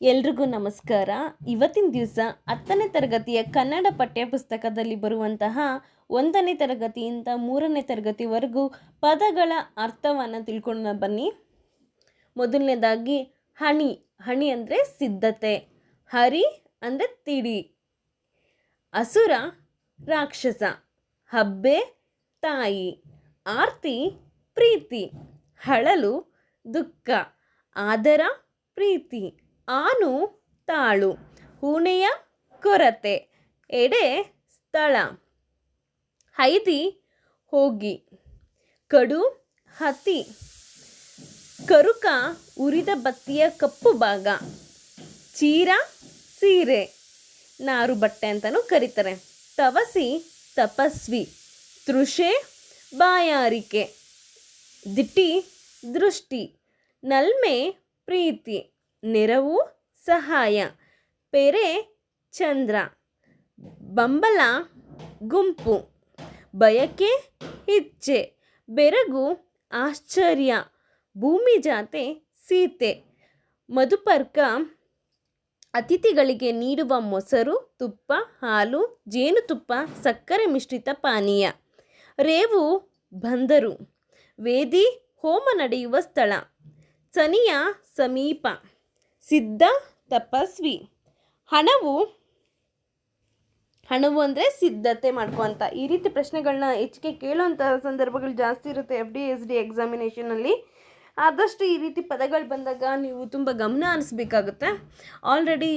ಎಲ್ರಿಗೂ ನಮಸ್ಕಾರ. ಇವತ್ತಿನ ದಿವಸ ಹತ್ತನೇ ತರಗತಿಯ ಕನ್ನಡ ಪಠ್ಯಪುಸ್ತಕದಲ್ಲಿ ಬರುವಂತಹ ಒಂದನೇ ತರಗತಿಯಿಂದ ಮೂರನೇ ತರಗತಿವರೆಗೂ ಪದಗಳ ಅರ್ಥವನ್ನು ತಿಳ್ಕೊಂಡು ಬನ್ನಿ. ಮೊದಲನೇದಾಗಿ ಹಣಿ ಹಣಿ ಅಂದರೆ ಸಿದ್ಧತೆ, ಹರಿ ಅಂದರೆ ತಿಡಿ, ಅಸುರ ರಾಕ್ಷಸ, ಹಬ್ಬೆ ತಾಯಿ, ಆರ್ತಿ ಪ್ರೀತಿ, ಹಳಲು ದುಃಖ, ಆದರ ಪ್ರೀತಿ. ಆನು ತಾಳು, ಹೂಣೆಯ ಕೊರತೆ, ಎಡೆ ಸ್ಥಳ. ಹೈದಿ ಹೋಗಿ, ಕಡು ಹತಿ. ಕರುಕ ಉರಿದ ಬತ್ತಿಯ ಕಪ್ಪು ಭಾಗ, ಚೀರ ಸೀರೆ. ನಾರು ಬಟ್ಟೆ ಅಂತಲೂ ಕರೀತಾರೆ. ತವಸಿ ತಪಸ್ವಿ, ತೃಷೆ ಬಾಯಾರಿಕೆ. ದಿಟ್ಟಿ ದೃಷ್ಟಿ, ನಲ್ಮೆ ಪ್ರೀತಿ. ನೆರವು, ಸಹಾಯ. ಪೆರೆ, ಚಂದ್ರ. ಬಂಬಲ, ಗುಂಪು. ಬಯಕೆ, ಇಚ್ಛೆ. ಬೆರಗು, ಆಶ್ಚರ್ಯ. ಭೂಮಿ ಜಾತೆ, ಸೀತೆ. ಮಧುಪರ್ಕ, ಅತಿಥಿಗಳಿಗೆ ನೀಡುವ ಮೊಸರು, ತುಪ್ಪ, ಹಾಲು ಜೇನುತುಪ್ಪ ಸಕ್ಕರೆ ಮಿಶ್ರಿತ ಪಾನೀಯ. ರೇವು, ಬಂದರು. ವೇದಿ, ಹೋಮ ನಡೆಯುವ ಸ್ಥಳ. ಸನಿಯ ಸಮೀಪ. ಸಿದ್ಧ ತಪಸ್ವಿ. ಹಣವು ಹಣವು ಅಂದರೆ ಸಿದ್ಧತೆ ಮಾಡ್ಕೊಂತ ಈ ರೀತಿ ಪ್ರಶ್ನೆಗಳನ್ನ ಹೆಚ್ಚಿಗೆ ಕೇಳೋಂಥ ಸಂದರ್ಭಗಳು ಜಾಸ್ತಿ ಇರುತ್ತೆ ಎಫ್ ಡಿ ಎಸ್ ಡಿ ಎಕ್ಸಾಮಿನೇಷನಲ್ಲಿ ಆದಷ್ಟು ಈ ರೀತಿ ಪದಗಳು ಬಂದಾಗ ನೀವು ತುಂಬ ಗಮನ ಹರಿಸ್ಬೇಕಾಗುತ್ತೆ. ಆಲ್ರೆಡಿ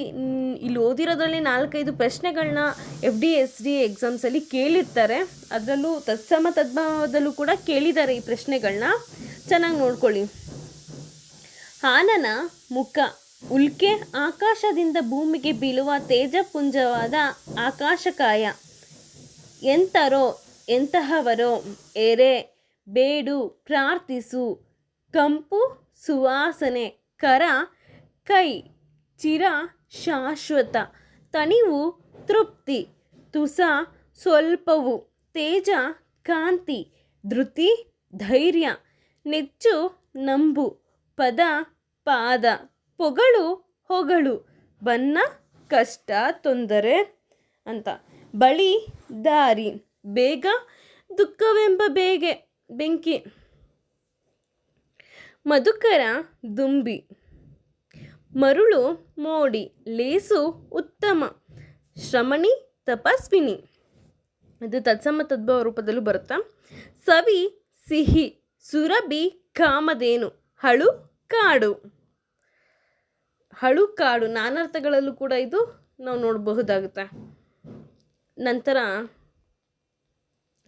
ಇಲ್ಲಿ ಓದಿರೋದ್ರಲ್ಲಿ ನಾಲ್ಕೈದು ಪ್ರಶ್ನೆಗಳನ್ನ ಎಫ್ ಡಿ ಎಸ್ ಡಿ ಎಕ್ಸಾಮ್ಸಲ್ಲಿ ಕೇಳಿರ್ತಾರೆ. ಅದರಲ್ಲೂ ತತ್ಸಮ ತದ್ಭವದಲ್ಲೂ ಕೂಡ ಕೇಳಿದ್ದಾರೆ ಈ ಪ್ರಶ್ನೆಗಳನ್ನ ಚೆನ್ನಾಗಿ ನೋಡ್ಕೊಳ್ಳಿ. ಹಾನನ ಮುಖ. ಉಲ್ಕೆ ಆಕಾಶದಿಂದ ಭೂಮಿಗೆ ಬೀಳುವ ತೇಜಪುಂಜವಾದ ಆಕಾಶಕಾಯ. ಎಂತರೋ ಎಂತಹವರೋ ಎರೆ ಬೇಡು ಪ್ರಾರ್ಥಿಸು. ಕಂಪು ಸುವಾಸನೆ ಕರ ಕೈ ಚಿರ ಶಾಶ್ವತ. ತಣಿವು ತೃಪ್ತಿ ತುಸ ಸ್ವಲ್ಪವು ತೇಜ ಕಾಂತಿ ಧೃತಿ ಧೈರ್ಯ ನೆಚ್ಚು ನಂಬು ಪದ ಪಾದ. ಪೊಗಳು ಹೊಗಳು ಬನ್ನ ಕಷ್ಟ, ತೊಂದರೆ ಅಂತ. ಬಳಿ, ದಾರಿ, ಬೇಗ, ದುಃಖವೆಂಬ ಬೇಗೆ, ಬೆಂಕಿ. ಮಧುಕರ, ದುಂಬಿ. ಮರುಳು, ಮೋಡಿ, ಲೇಸು, ಉತ್ತಮ. ಶ್ರಮಣಿ, ತಪಸ್ವಿನಿ. ಇದು ತತ್ಸಮ ತದ್ಭವ ರೂಪದಲ್ಲೂ ಬರುತ್ತಾ? ಸವಿ, ಸಿಹಿ, ಸುರಭಿ, ಕಾಮಧೇನು, ಹಳು, ಕಾಡು. ಹಳು ಕಾಡು ನಾನಾರ್ಥಗಳಲ್ಲೂ ಕೂಡ ಇದು ನಾವು ನೋಡಬಹುದಾಗುತ್ತೆ. ನಂತರ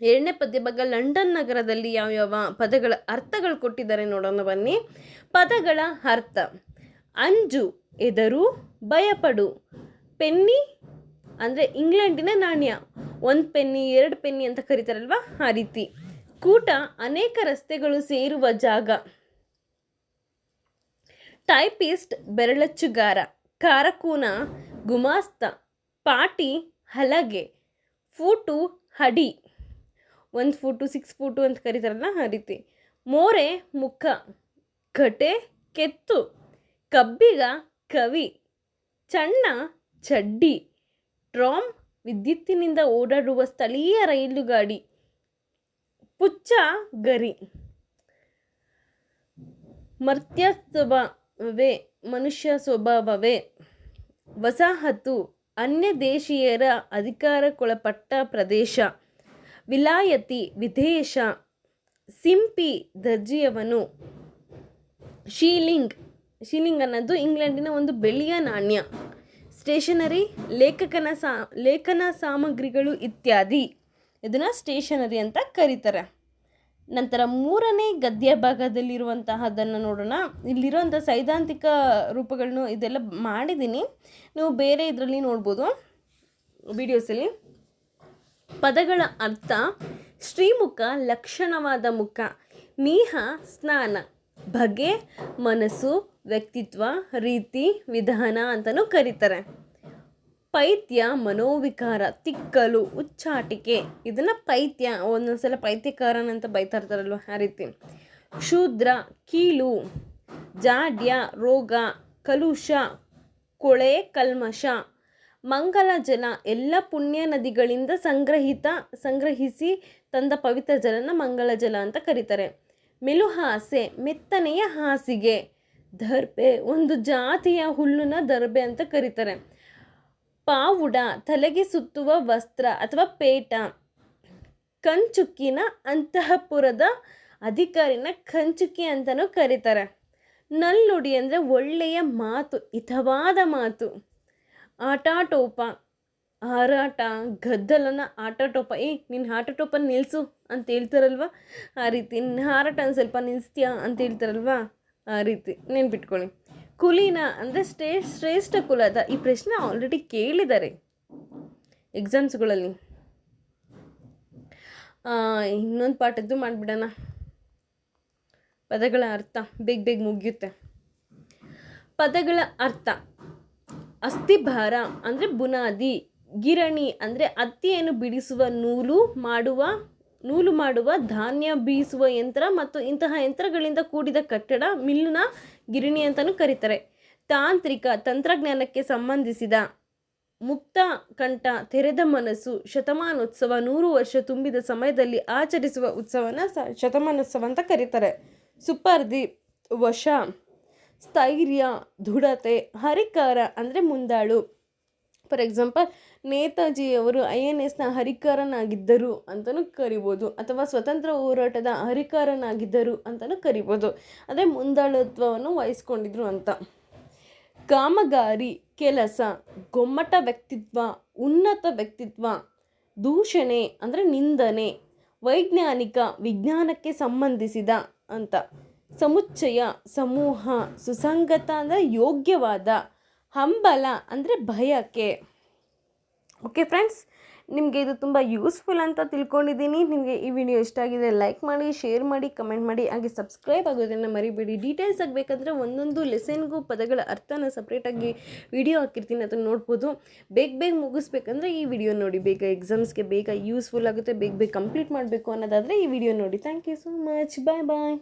ಎರಡನೇ ಪದ್ಯ ಬಗ್ಗೆ ಲಂಡನ್ ನಗರದಲ್ಲಿ ಯಾವ್ಯಾವ ಪದಗಳ ಅರ್ಥಗಳು ಕೊಟ್ಟಿದ್ದಾರೆ ನೋಡೋಣ ಬನ್ನಿ. ಪದಗಳ ಅರ್ಥ, ಅಂಜು ಎದರು ಭಯಪಡು, ಪೆನ್ನಿ ಅಂದರೆ ಇಂಗ್ಲೆಂಡಿನ ನಾಣ್ಯ. ಒಂದು ಪೆನ್ನಿ, ಎರಡು ಪೆನ್ನಿ ಅಂತ ಕರೀತಾರಲ್ವ? ಆ ರೀತಿ. ಕೂಟ ಅನೇಕ ರಸ್ತೆಗಳು ಸೇರುವ ಜಾಗ. ಟೈಪಿಸ್ಟ್ ಬೆರಳಚ್ಚುಗಾರ, ಕಾರಕೂನ, ಗುಮಾಸ್ತ, ಪಾಟಿ, ಹಲಗೆ, ಫೂಟು, ಹಡಿ. ಒಂದು ಫೂಟು, ಸಿಕ್ಸ್ ಫೂಟು ಅಂತ ಕರೀತಾರಲ್ಲ ಆ ರೀತಿ. ಮೋರೆ, ಮುಖ. ಕಟೆ ಕೆತ್ತು. ಕಬ್ಬಿಗ, ಕವಿ. ಚಣ್ಣ, ಚಡ್ಡಿ. ಟ್ರಾಮ್, ವಿದ್ಯುತ್ತಿನಿಂದ ಓಡಾಡುವ ಸ್ಥಳೀಯ ರೈಲು ಗಾಡಿ ಪುಚ್ಚ, ಗರಿ. ಮರ್ತ್ಯ ಸ್ವಭಾವವೇ ಮನುಷ್ಯ ಸ್ವಭಾವವೇ. ವಸಾಹತು ಅನ್ಯ ದೇಶೀಯರ ಅಧಿಕಾರಕ್ಕೊಳಪಟ್ಟ ಪ್ರದೇಶ. ವಿಲಾಯತಿ ವಿದೇಶ ಸಿಂಪಿ ದರ್ಜಿಯವನು. ಶೀಲಿಂಗ್. ಶೀಲಿಂಗ್ ಅನ್ನೋದು ಇಂಗ್ಲೆಂಡಿನ ಒಂದು ಬೆಳ್ಳಿಯ ನಾಣ್ಯ. ಸ್ಟೇಷನರಿ, ಲೇಖಕನ ಸಾ, ಲೇಖನ ಸಾಮಗ್ರಿಗಳು ಇತ್ಯಾದಿ. ಇದನ್ನು ಸ್ಟೇಷನರಿ ಅಂತ ಕರೀತಾರೆ. ನಂತರ ಮೂರನೇ ಗದ್ಯ ಭಾಗದಲ್ಲಿರುವಂತಹದ್ದನ್ನು ನೋಡೋಣ. ಇಲ್ಲಿರುವಂಥ ಸೈದ್ಧಾಂತಿಕ ರೂಪಗಳನ್ನು ಇದೆಲ್ಲ ಮಾಡಿದ್ದೀನಿ. ನೀವು ಬೇರೆ ಇದರಲ್ಲಿ ನೋಡ್ಬೋದು ವಿಡಿಯೋಸಲ್ಲಿ. ಪದಗಳ ಅರ್ಥ, ಶ್ರೀಮುಖ, ಲಕ್ಷಣವಾದ ಮುಖ, ಮೀಹ, ಸ್ನಾನ, ಬಗೆ, ಮನಸ್ಸು, ವ್ಯಕ್ತಿತ್ವ, ರೀತಿ, ವಿಧಾನ ಅಂತಲೂ ಕರೀತಾರೆ. ಪೈತ್ಯ, ಮನೋವಿಕಾರ, ತಿಕ್ಕಲು, ಉಚ್ಚಾಟಿಕೆ, ಇದನ್ನು ಪೈತ್ಯ, ಒಂದೊಂದ್ಸಲ ಪೈತ್ಯಕಾರನ್ ಅಂತ ಬೈತಾ ಇರ್ತಾರಲ್ವ ಆ ರೀತಿ. ಕ್ಷುದ್ರ ಕೀಲು, ಜಾಡ್ಯ, ರೋಗ, ಕಲುಷ, ಕೊಳೆ, ಕಲ್ಮಶ, ಮಂಗಲ ಜಲ ಎಲ್ಲ ಪುಣ್ಯ ನದಿಗಳಿಂದ ಸಂಗ್ರಹಿತ, ಸಂಗ್ರಹಿಸಿ ತಂದ ಪವಿತ್ರ ಜಲನ ಮಂಗಲ ಜಲ ಅಂತ ಕರೀತಾರೆ. ಮೆಲುಹಾಸೆ ಮೆತ್ತನೆಯ ಹಾಸಿಗೆ ದರ್ಬೆ ಒಂದು ಜಾತಿಯ ಹುಲ್ಲುನ ದರ್ಬೆ ಅಂತ ಕರೀತಾರೆ. ಪಾವುಡ, ತಲೆಗೆ ಸುತ್ತುವ ವಸ್ತ್ರ ಅಥವಾ ಪೇಟ ಕಂಚುಕ್ಕಿನ ಅಂತಃಪುರದ ಅಧಿಕಾರಿನ ಕಂಚುಕಿ ಅಂತಲೂ ಕರೀತಾರೆ. ನಲ್ಲುಡಿ ಅಂದರೆ ಒಳ್ಳೆಯ ಮಾತು, ಹಿತವಾದ ಮಾತು. ಆಟಾಟೋಪ, ಹಾರಾಟ, ಗದ್ದಲನ ಆಟಾಟೋಪ. ಏ, ನಿನ್ನ ಆಟಾಟೋಪ ನಿಲ್ಲಿಸು ಅಂತ ಹೇಳ್ತಾರಲ್ವ? ಆ ರೀತಿ, ನಿನ್ನ ಹಾರಾಟನ ಸ್ವಲ್ಪ ನಿಲ್ಲಿಸ್ತೀಯಾ ಅಂತ ಹೇಳ್ತಾರಲ್ವ? ಆ ರೀತಿ, ನೆನ್ಪಿಟ್ಕೊಳ್ಳಿ. ಕುಲೀನ ಅಂದರೆ ಸ್ಟೇ ಶ್ರೇಷ್ಠ ಕುಲದ ಈ ಪ್ರಶ್ನೆ ಆಲ್ರೆಡಿ ಕೇಳಿದ್ದಾರೆ ಎಕ್ಸಾಮ್ಸ್ಗಳಲ್ಲಿ ಇನ್ನೊಂದು ಪಾಠದ್ದು ಮಾಡಿಬಿಡೋಣ. ಪದಗಳ ಅರ್ಥ ಬೇಗ ಬೇಗ ಮುಗಿಯುತ್ತೆ. ಪದಗಳ ಅರ್ಥ ಅಸ್ಥಿಭಾರ ಅಂದರೆ ಬುನಾದಿ, ಗಿರಣಿ ಅಂದರೆ ಹತ್ತಿಯನ್ನು ಬಿಡಿಸುವ, ನೂಲು ಮಾಡುವ ನೂಲು ಮಾಡುವ, ಧಾನ್ಯ ಬೀಸುವ ಯಂತ್ರ ಮತ್ತು ಇಂತಹ ಯಂತ್ರಗಳಿಂದ ಕೂಡಿದ ಕಟ್ಟಡ ಮಿಲ್ಲುನ ಗಿರಣಿ ಅಂತಲೂ ಕರೀತಾರೆ. ತಾಂತ್ರಿಕ ತಂತ್ರಜ್ಞಾನಕ್ಕೆ ಸಂಬಂಧಿಸಿದ ಮುಕ್ತ ಕಂಠ, ತೆರೆದ ಮನಸ್ಸು, ಶತಮಾನೋತ್ಸವ, ನೂರು ವರ್ಷ ತುಂಬಿದ ಸಮಯದಲ್ಲಿ ಆಚರಿಸುವ ಉತ್ಸವನ ಸ, ಶತಮಾನೋತ್ಸವ ಅಂತ ಕರೀತಾರೆ. ಸುಪರ್ದಿ, ವಶ, ಸ್ಥೈರ್ಯ, ದೃಢತೆ, ಹರಿಕಾರ ಅಂದರೆ ಮುಂದಾಳು. ಫಾರ್ ಎಕ್ಸಾಂಪಲ್, ನೇತಾಜಿಯವರು ಐ ಎನ್ ಎಸ್ನ ಹರಿಕಾರನಾಗಿದ್ದರು ಅಂತಲೂ ಕರಿಬೋದು, ಅಥವಾ ಸ್ವತಂತ್ರ ಹೋರಾಟದ ಹರಿಕಾರನಾಗಿದ್ದರು ಅಂತಲೂ ಕರಿಬೋದು. ಅದೇ ಮುಂದಾಳತ್ವವನ್ನು ವಹಿಸ್ಕೊಂಡಿದ್ರು ಅಂತ. ಕಾಮಗಾರಿ, ಕೆಲಸ, ಗೊಮ್ಮಟ ವ್ಯಕ್ತಿತ್ವ, ಉನ್ನತ ವ್ಯಕ್ತಿತ್ವ, ದೂಷಣೆ ಅಂದರೆ ನಿಂದನೆ, ವೈಜ್ಞಾನಿಕ ವಿಜ್ಞಾನಕ್ಕೆ ಸಂಬಂಧಿಸಿದ ಅಂತ. ಸಮುಚ್ಚಯ, ಸಮೂಹ, ಸುಸಂಗತ ಅಂದರೆ ಯೋಗ್ಯವಾದ ಹಂಬಲ ಅಂದರೆ ಭಯಕ್ಕೆ. ಓಕೆ ಫ್ರೆಂಡ್ಸ್ ನಿಮಗೆ ಇದು ತುಂಬ ಯೂಸ್ಫುಲ್ ಅಂತ ತಿಳ್ಕೊಂಡಿದ್ದೀನಿ. ನಿಮಗೆ ಈ ವಿಡಿಯೋ ಇಷ್ಟ ಆಗಿದೆ ಲೈಕ್ ಮಾಡಿ ಶೇರ್ ಮಾಡಿ ಕಮೆಂಟ್ ಮಾಡಿ, ಹಾಗೆ ಸಬ್ಸ್ಕ್ರೈಬ್ ಆಗೋದನ್ನು ಮರಿಬೇಡಿ. ಡೀಟೇಲ್ಸ್ ಆಗಬೇಕಂದ್ರೆ ಒಂದೊಂದು ಲೆಸನ್ಗೂ ಪದಗಳ ಅರ್ಥನ ಸಪ್ರೇಟಾಗಿ ವಿಡಿಯೋ ಹಾಕಿರ್ತೀನಿ ಅದನ್ನು ನೋಡ್ಬೋದು. ಬೇಗ ಬೇಗ ಮುಗಿಸ್ಬೇಕಂದ್ರೆ ಈ ವಿಡಿಯೋ ನೋಡಿ, ಬೇಗ ಎಕ್ಸಾಮ್ಸ್ಗೆ ಬೇಗ ಯೂಸ್ಫುಲ್ ಆಗುತ್ತೆ, ಬೇಗ ಬೇಗ ಕಂಪ್ಲೀಟ್ ಮಾಡಬೇಕು ಅನ್ನೋದಾದರೆ ಈ ವಿಡಿಯೋ ನೋಡಿ. Thank you so much bye bye